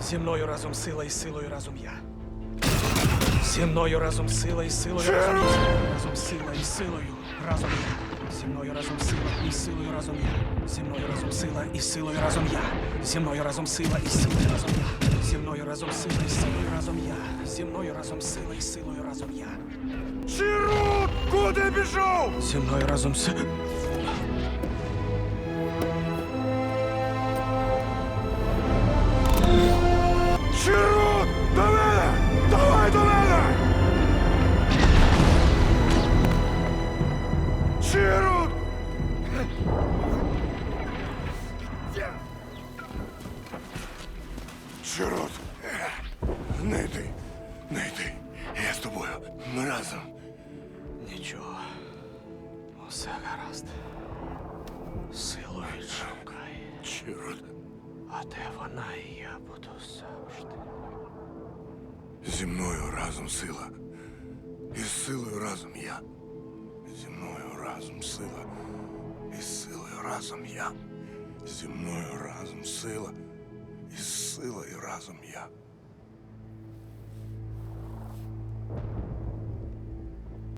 Зі мною разом сила і силою разом я. Зі мною разом сила і силою разом я. Разом сила і силою разом я. Зі мною разом сила і силою разом я. Зі мною разом сила і силою разом я. Зі мною разом сила і силою разом я. Зі мною разом сила і силою разом я. Зі мною разом сила і силою разом я. Ширут! Куди пішов? Зі мною разом си... Ширут! Не йди, не йди. Я з тобою. Ми разом. Нічого. Усе гаразд. Силу відшукай. Ширут. А де вона і я буду завжди. Зі мною разом сила. І з силою разом я. Зі мною разом сила. І з силою разом я. Зі мною разом сила. І з силою разом я.